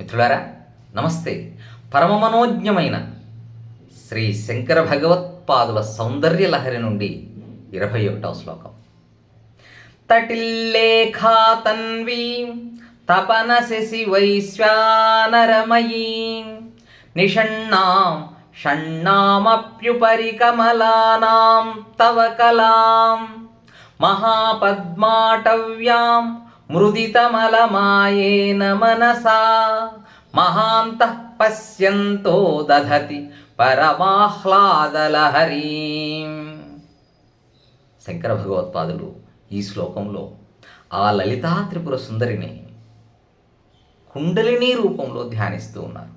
మిత్రులారా నమస్తే. పరమమనోజ్ఞమైన శ్రీ శంకర భగవత్పాదుల సౌందర్య లహరి నుండి ఇరవై ఒకటవ శ్లోకం. తటిల్లేఖా తన్వీ తపన శశి వైశ్వానరమయీ నిషణ్ణాం షణ్ణామప్యుపరి కమలానాం తవ కలాం మహాపద్మాటవ్యాం మృదితమలమాయేన మనసా మహాంతః పశ్యంతో దధతి పరమాహ్లాదలహరీం. శంకర భగవత్పాదులు ఈ శ్లోకంలో ఆ లలితా త్రిపుర సుందరిని కుండలిని రూపంలో ధ్యానిస్తూ ఉన్నారు.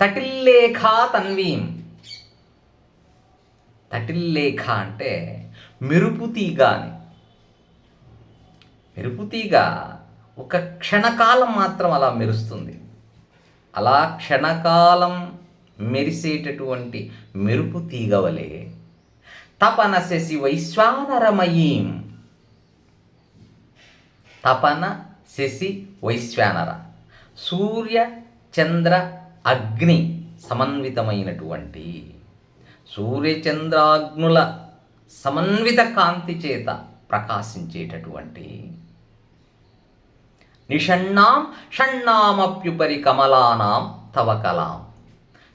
తటిల్లేఖా తన్వీం. తటిల్లేఖ అంటే మెరుపు తీగ అని మెరుపు తీగ ఒక క్షణకాలం మాత్రం అలా మెరుస్తుంది. అలా క్షణకాలం మెరిసేటటువంటి మెరుపు తీగ వలె తపన శశి వైశ్వానరమయీం. తపన శశి వైశ్వానర. సూర్య చంద్ర అగ్ని సమన్వితమైనటువంటి సూర్యచంద్రాగ్నుల సమన్విత కాంతి చేత ప్రకాశించేటటువంటి నిషణ్ణాం షణ్ణామప్యుపరి కమలానాం తవ కలాం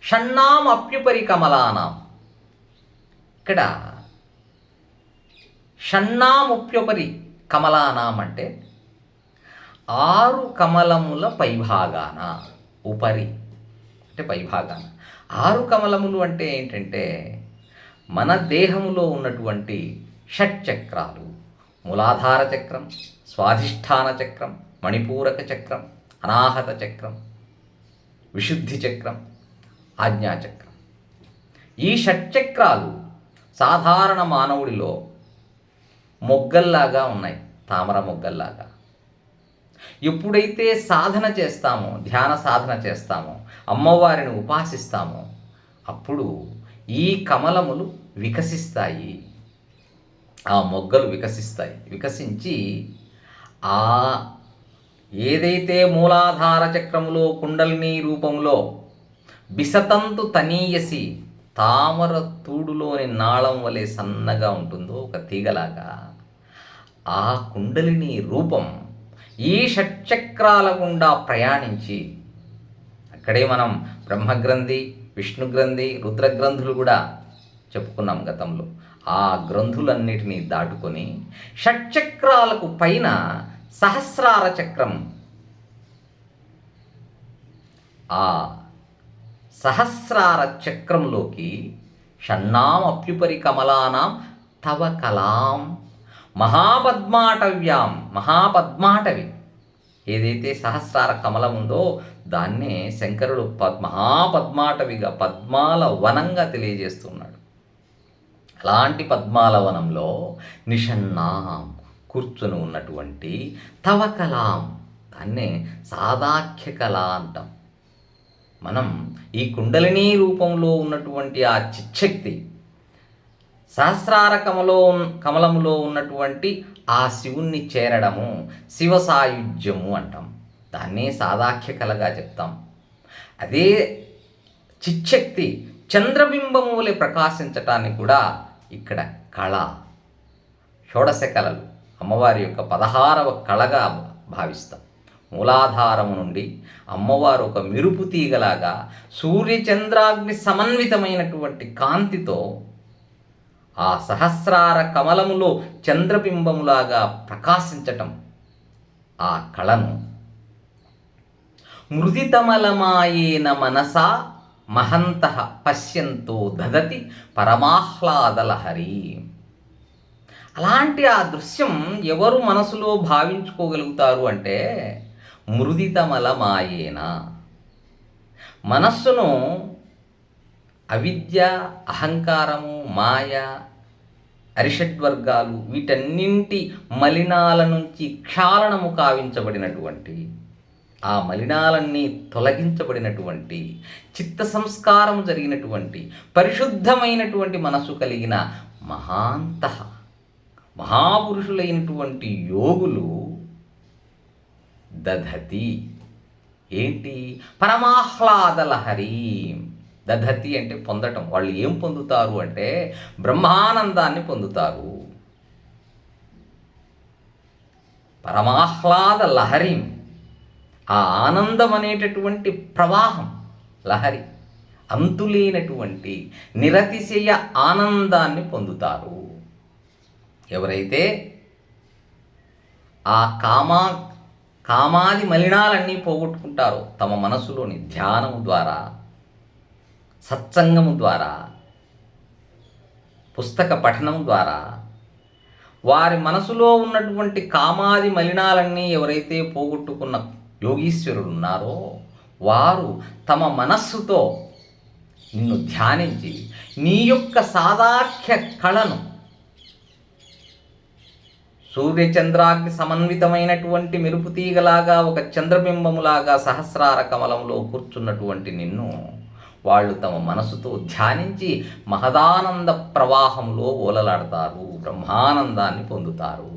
షణ్ణాం అప్యుపరి కమలానాం ఇక్కడ షణ్ణాముప్యుపరి కమలానాం అంటే ఆరు కమలముల పైభాగాన ఉపరి అంటే పైభాగాన. ఆరు కమలములు అంటే ఏంటంటే మన దేహములో ఉన్నటువంటి షట్ చక్రాలు మూలాధార చక్రం స్వాధిష్టాన చక్రం మణిపూరక చక్రం అనాహత చక్రం విశుద్ధి చక్రం ఆజ్ఞాచక్రం. ఈ షట్చక్రాలు సాధారణ మానవుడిలో మొగ్గల్లాగా ఉన్నాయి తామర మొగ్గల్లాగా. ఎప్పుడైతే సాధన చేస్తామో ధ్యాన సాధన చేస్తామో అమ్మవారిని ఉపాసిస్తామో అప్పుడు ఈ కమలములు వికసిస్తాయి. ఆ మొగ్గలు వికసిస్తాయి. వికసించి ఆ ఏదైతే మూలాధార చక్రములో కుండలిని రూపంలో బిసతంతు తనీయసి తామర తూడులోని నాళం వలె సన్నగా ఉంటుందో ఒక తీగలాగా ఆ కుండలిని రూపం ఈ షట్చక్రాల గుండా ప్రయాణించి అక్కడే మనం బ్రహ్మగ్రంథి విష్ణుగ్రంథి రుద్రగ్రంథులు కూడా చెప్పుకున్నాం గతంలో. ఆ గ్రంథులన్నిటినీ దాటుకొని షట్చక్రాలకు పైన సహస్రార చక్రం. ఆ సహస్రార చక్రంలోకి షణ్ణాం అప్యుపరి కమలానాం తవ కలాం మహాపద్మాటవ్యాం మహాపద్మాటవి. ఏదైతే సహస్రార కమలం ఉందో దాన్నే శంకరుడు పద్ మహాపద్మాటవిగా పద్మాల వనంగా తెలియజేస్తున్నాడు. అలాంటి పద్మాల వనంలో నిషన్నాం కూర్చొని ఉన్నటువంటి తవ కలాం దాన్నే సాదాఖ్య కళ అంటాం. మనం ఈ కుండలిని రూపంలో ఉన్నటువంటి ఆ చిచ్చక్తి సహస్రార కమలో కమలంలో ఉన్నటువంటి ఆ శివుణ్ణి చేరడము శివ సాయుధ్యము అంటాం. దాన్నే సాదాఖ్య కళగా చెప్తాం. అదే చిచ్చక్తి చంద్రబింబము వలె ప్రకాశించటానికి కూడా ఇక్కడ కళ షోడశ కళలు అమ్మవారి యొక్క పదహారవ కళగా భావిస్తాం. మూలాధారము నుండి అమ్మవారు ఒక మెరుపు తీగలాగా సూర్యచంద్రాగ్ని సమన్వితమైనటువంటి కాంతితో ఆ సహస్రార కమలములో చంద్రబింబములాగా ప్రకాశించటం ఆ కళను. మృదితమలమాయేన మనసా మహంత పశ్యంతో దదతి పరమాహ్లాదలహరి. అలాంటి ఆ దృశ్యం ఎవరు మనసులో భావించుకోగలుగుతారు అంటే మృదితమలమాయేన మనస్సును అవిద్య అహంకారము మాయ అరిషడ్వర్గాలు వీటన్నింటి మలినాల నుంచి క్షాళనము కావించబడినటువంటి ఆ మలినాలన్నీ తొలగించబడినటువంటి చిత్త సంస్కారం జరిగినటువంటి పరిశుద్ధమైనటువంటి మనసు కలిగిన మహాంతః. మహాపురుషులైనటువంటి యోగులు దధతి. ఏంటి? పరమాహ్లాదలహరి. దధతి అంటే పొందటం. వాళ్ళు ఏం పొందుతారు అంటే బ్రహ్మానందాన్ని పొందుతారు. పరమాహ్లాద లహరి ఆ ఆనందం అనేటటువంటి ప్రవాహం లహరి. అంతులేనటువంటి నిరతిశయ ఆనందాన్ని పొందుతారు. ఎవరైతే ఆ కామా కామాది మలినాలన్నీ పోగొట్టుకుంటారో తమ మనసులోని ధ్యానము ద్వారా సత్సంగము ద్వారా పుస్తక పఠనం ద్వారా వారి మనసులో ఉన్నటువంటి కామాది మలినాలన్నీ ఎవరైతే పోగొట్టుకున్న యోగీశ్వరుడు ఉన్నారో వారు తమ మనస్సుతో నిన్ను ధ్యానించి నీ యొక్క సాదాఖ్య కళను సూర్యచంద్రాగ్ని సమన్వితమైనటువంటి మెరుపు తీగలాగా ఒక చంద్రబింబములాగా సహస్రార కమలంలో కూర్చున్నటువంటి నిన్ను వాళ్ళు తమ మనసుతో ధ్యానించి మహదానంద ప్రవాహంలో ఓలలాడతారు బ్రహ్మానందాన్ని పొందుతారు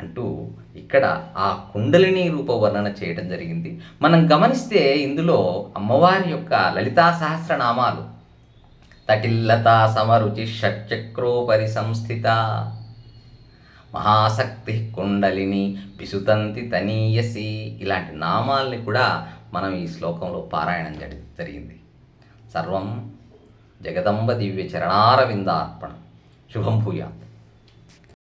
అంటూ ఇక్కడ ఆ కుండలిని రూప వర్ణన చేయడం జరిగింది. మనం గమనిస్తే ఇందులో అమ్మవారి యొక్క లలితా సహస్రనామాలు. తటిల్లతా సమరుచి షట్చక్రోపరి సంస్థిత మహాశక్తి కుండలిని పిసుతంతి తనీయసి. ఇలాంటి నామాల్ని కూడా మనం ఈ శ్లోకంలో పారాయణం జరి- జరిగింది. సర్వం జగదంబ దివ్య చరణారవిందార్పణం. శుభం భూయాత్.